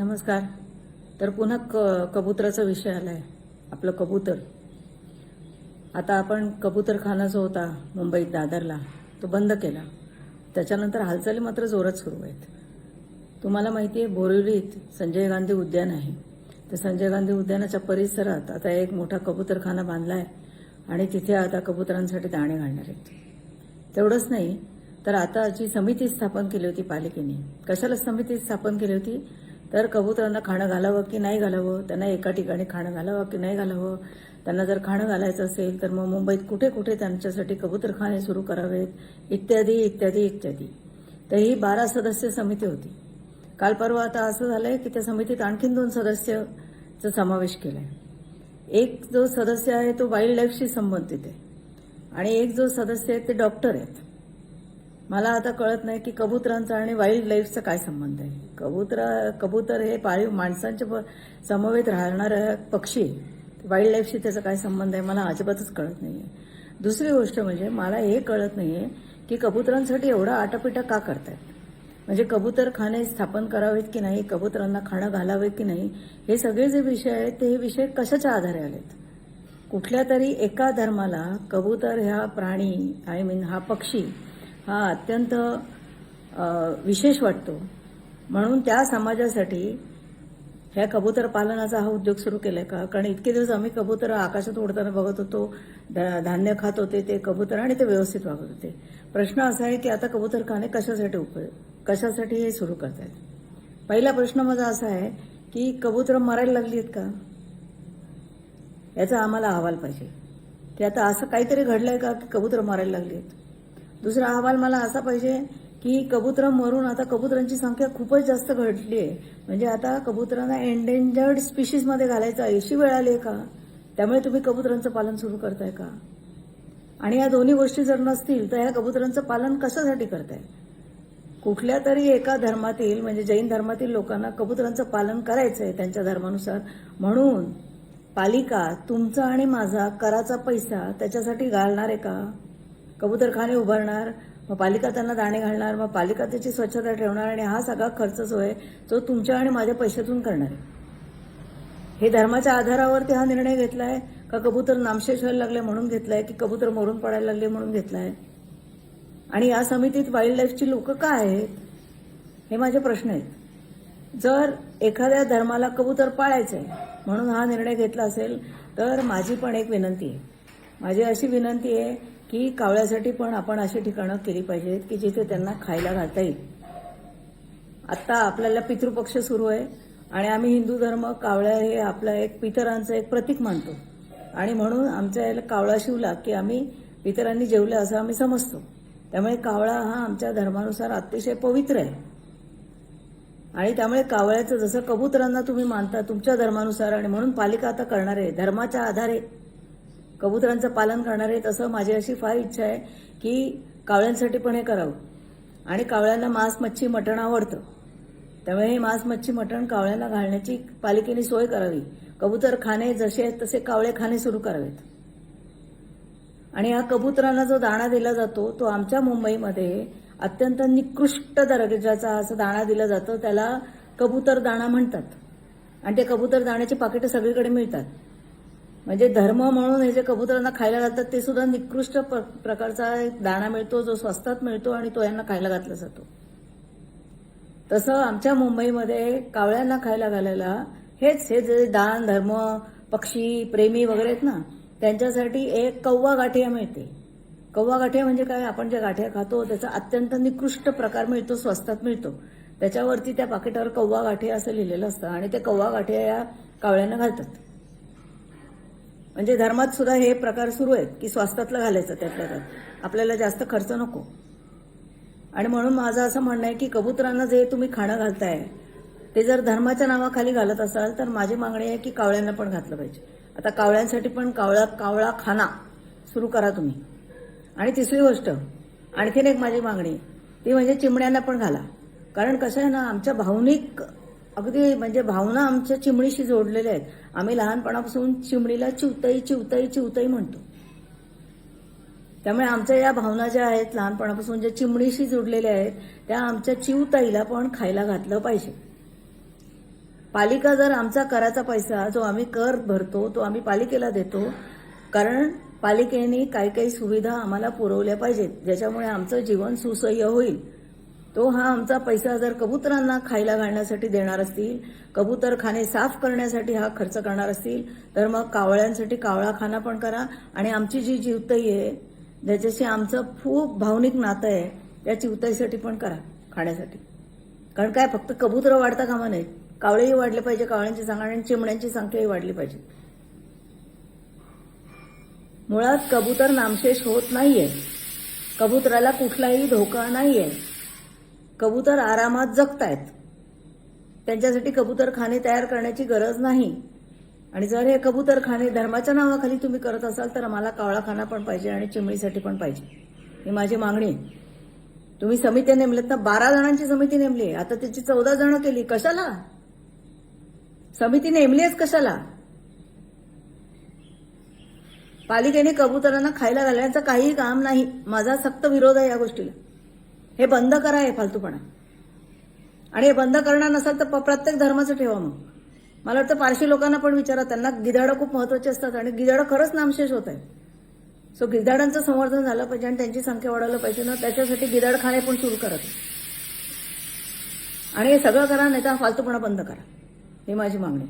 नमस्कार. तर पुन्हा क कबुतराचा विषय आला आहे आपलं कबूतर. आता आपण कबूतरखाना जो होता मुंबईत दादरला. तो बंद केला. त्याच्यानंतर हालचाली मात्र जोरात सुरू आहेत. तुम्हाला माहिती आहे बोरिवलीत संजय गांधी उद्यान आहे. तर संजय गांधी उद्यानाच्या परिसरात आता एक मोठा कबूतरखाना बांधला आहे आणि तिथे आता कबुतरांसाठी दाणे घालणार आहेत. तेवढंच नाही तर आता जी समिती स्थापन केली होती पालिकेने कशाला समिती स्थापन केली होती? तर कबुतरांना खाणं घालावं की नाही घालावं? त्यांना एका ठिकाणी खाणं घालावं की नाही घालावं? त्यांना जर खाणं घालायचं असेल तर मग मुंबईत कुठे कुठे त्यांच्यासाठी कबूतरखाने सुरू करावेत? इत्यादी इत्यादी इत्यादी. तर ही बारा सदस्य समिती होती. काल परवा आता असं झालंय की त्या समितीत आणखीन दोन सदस्यचा समावेश केलाय. एक जो सदस्य आहे तो वाईल्ड लाईफशी संबंधित आहे. आणि एक जो सदस्य आहे ते डॉक्टर आहेत. मला आता कळत नाही की कबुतरांचा आणि वाईल्ड लाईफचा काय संबंध आहे. कबुतर कबूतर हे पाळीव माणसांच्या प- समवेत राहणारा पक्षी वाईल्ड लाईफशी त्याचा काय संबंध आहे मला अजिबातच कळत नाहीये. दुसरी गोष्ट म्हणजे मला हे कळत नाहीये की कबुतरांसाठी एवढा आटापिटा का करतायत? म्हणजे कबूतरखाने स्थापन करावेत की नाही? कबुतरांना खाणं घालावे की नाही? हे सगळे जे विषय आहेत ते हे विषय कशाच्या आधारे आलेत? कुठल्या तरी एका धर्माला कबूतर ह्या प्राणी आय मीन हा पक्षी हा अत्यंत विशेष वाटतो. म्हणून त्या समाजासाठी ह्या कबूतर पालनाचा हा उद्योग सुरू केलाय का? कारण इतके दिवस आम्ही कबूतर आकाशात उडताना बघत होतो धान्य खात होते ते कबूतर आणि ते व्यवस्थित वागत होते. प्रश्न असा आहे की आता कबूतरखाने कशासाठी उपयोग कशासाठी हे सुरू करतायत? पहिला प्रश्न माझा असा आहे की कबूतर मरायला लागली आहेत का? याचा आम्हाला अहवाल पाहिजे. की आता असं काहीतरी घडलंय का की कबूतर मारायला लागली आहेत दुसरा अहवाल मला असा पाहिजे की कबुतर मरून आता कबुतरांची संख्या खूपच जास्त घटली आहे. म्हणजे आता कबुतरांना एंडेंजर्ड स्पीशीजमध्ये घालायचं अशी वेळ आली आहे का? त्यामुळे तुम्ही कबुतरांचं पालन सुरू करताय का? आणि या दोन्ही गोष्टी जर नसतील तर ह्या कबुतरांचं पालन कशासाठी करताय? कुठल्या तरी एका धर्मातील म्हणजे जैन धर्मातील लोकांना कबुतरांचं पालन करायचं आहे त्यांच्या धर्मानुसार. म्हणून पालिका तुमचा आणि माझा कराचा पैसा त्याच्यासाठी घालणार आहे का? कबूतरखाने उभारणार मग पालिका त्यांना दाणे घालणार मग पालिका त्याची स्वच्छता ठेवणार आणि हा सगळा खर्च जो आहे तो तुमच्या आणि माझ्या पैशातून करणार आहे. हे धर्माच्या आधारावरती हा निर्णय घेतलाय का कबूतर नामशेष व्हायला लागले म्हणून घेतलाय की कबूतर मरून पडायला लागले म्हणून घेतलाय? आणि या समितीत वाईल्ड लाईफची लोक का आहेत? हे माझे प्रश्न आहेत. जर एखाद्या धर्माला कबूतर पाळायचं आहे म्हणून हा निर्णय घेतला असेल तर माझी पण एक विनंती आहे. माझी अशी विनंती आहे की कावळ्यासाठी पण आपण अशी ठिकाणं केली पाहिजेत की जिथे त्यांना खायला घालता येईल. आत्ता आपल्याला पितृपक्ष सुरू आहे आणि आम्ही हिंदू धर्म कावळ्या हे आपला एक पितरांचं एक प्रतीक मानतो. आणि म्हणून आमच्या याला कावळा शिवला की आम्ही पितरांनी जेवलं असं आम्ही समजतो. त्यामुळे कावळा हा आमच्या धर्मानुसार अतिशय पवित्र आहे. आणि त्यामुळे कावळ्याचं जसं कबुतरांना तुम्ही मानता तुमच्या धर्मानुसार आणि म्हणून पालिका आता करणार आहे. धर्माच्या आधारे कबुतरांचं पालन करणार आहे तसं माझी अशी फार इच्छा आहे की कावळ्यांसाठी पण हे करावं. आणि कावळ्यांना मांस मच्छी मटण आवडतं. त्यामुळे हे मांस मच्छी मटण कावळ्यांना घालण्याची पालिकेने सोय करावी. कबूतर खाणे जसे आहेत तसे कावळे खाणे सुरू करावेत. आणि या कबुतरांना जो दाणा दिला जातो तो आमच्या मुंबईमध्ये अत्यंत निकृष्ट दर्जाचा असं दाणा दिला जातो. त्याला कबूतर दाणा म्हणतात. आणि ते कबूतर दाण्याची पाकिटं सगळीकडे मिळतात. म्हणजे धर्म म्हणून हे जे कबुतरांना खायला घालतात ते सुद्धा निकृष्ट प्र- प्रकारचा एक दाणा मिळतो जो स्वस्तात मिळतो आणि तो यांना खायला घातला जातो. तसं आमच्या मुंबईमध्ये कावळ्यांना खायला घालायला हेच हे जे दान धर्म पक्षी प्रेमी वगैरे आहेत ना त्यांच्यासाठी एक कव्वा गाठिया मिळते. कव्वा गाठिया म्हणजे काय? आपण ज्या गाठ्या खातो त्याचा अत्यंत निकृष्ट प्रकार मिळतो स्वस्तात मिळतो. त्याच्यावरती त्या पाकिटावर कव्वा गाठिया असं लिहिलेलं असतं आणि ते कव्वा गाठिया या कावळ्यांना घालतात. म्हणजे धर्मात सुद्धा हे प्रकार सुरू आहेत की स्वास्थातलं घालायचं त्यातल्या त्यात आपल्याला जास्त खर्च नको. आणि म्हणून माझं असं म्हणणं आहे की कबुतरांना जे तुम्ही खाणं घालताय ते जर धर्माच्या नावाखाली घालत असाल तर माझी मागणी आहे की कावळ्यांना पण घातलं पाहिजे. आता कावळ्यांसाठी पण कावळा कावळा खाना सुरू करा तुम्ही. आणि तिसरी गोष्ट आणखीन एक माझी मागणी आहे, ती म्हणजे चिमण्यांना पण घाला. कारण कसं आहे ना आमच्या भावनिक अगदी म्हणजे भावना आमच्या चिमणीशी जोडलेल्या आहेत. आम्ही लहानपणापासून चिमणीला चिवताई चिवताई चिवताई म्हणतो. त्यामुळे आमच्या या भावना ज्या आहेत लहानपणापासून ज्या चिमणीशी जोडलेल्या आहेत त्या आमच्या चिवताईला पण खायला घातलं पाहिजे. पालिका जर आमचा कराचा पैसा जो आम्ही कर भरतो तो आम्ही पालिकेला देतो कारण पालिकेने काही काही सुविधा आम्हाला पुरवल्या पाहिजेत ज्याच्यामुळे आमचं जीवन सुसह्य होईल. तो हा आमचा पैसा जर कबुतरांना खायला घालण्यासाठी देणार असतील कबूतरखाने साफ करण्यासाठी हा खर्च करणार असतील तर मग कावळ्यांसाठी कावळाखाना पण करा. आणि आमची जी जीवतई आहे ज्याच्याशी आमचं खूप भावनिक नातं आहे त्या चिवताईसाठी पण करा खाण्यासाठी. कारण काय फक्त कबूतर वाढता कामा नये. कावळेही वाढले पाहिजे कावळ्यांची संख्या आणि चिमण्यांची संख्याही वाढली पाहिजे. मुळात कबूतर नामशेष होत नाहीये. कबुतराला कुठलाही धोका नाहीये. कबूतर आरामात जगतायत. त्यांच्यासाठी कबूतरखाने तयार करण्याची गरज नाही. आणि जर हे कबूतरखाने धर्माच्या नावाखाली तुम्ही करत असाल तर आम्हाला कावळाखाना पण पाहिजे आणि चिमणीसाठी पण पाहिजे. ही माझी मागणी आहे. तुम्ही समित्या नेमल्यात ना बारा जणांची समिती नेमली आहे. आता त्याची चौदा जण केली. कशाला? समिती नेमलीच कशाला? पालिकेने कबुतरांना खायला घालण्याचं काही काम नाही. माझा सक्त विरोध आहे या गोष्टीला. हे बंद करा हे फालतूपणा. आणि हे बंद करणार नसाल तर प- प्रत्येक धर्माचं ठेवा मग. मला वाटतं पारशी लोकांना पण विचारा त्यांना गिधाडं खूप महत्त्वाचे असतात आणि गिधाडं खरंच नामशेष होत आहे सो गिधाडांचं संवर्धन झालं पाहिजे आणि त्यांची संख्या वाढवलं पाहिजे ना त्याच्यासाठी गिधाडखाने पण सुरू करत आणि हे सगळं करा नाही तर फालतूपणा बंद करा. ही माझी मागणी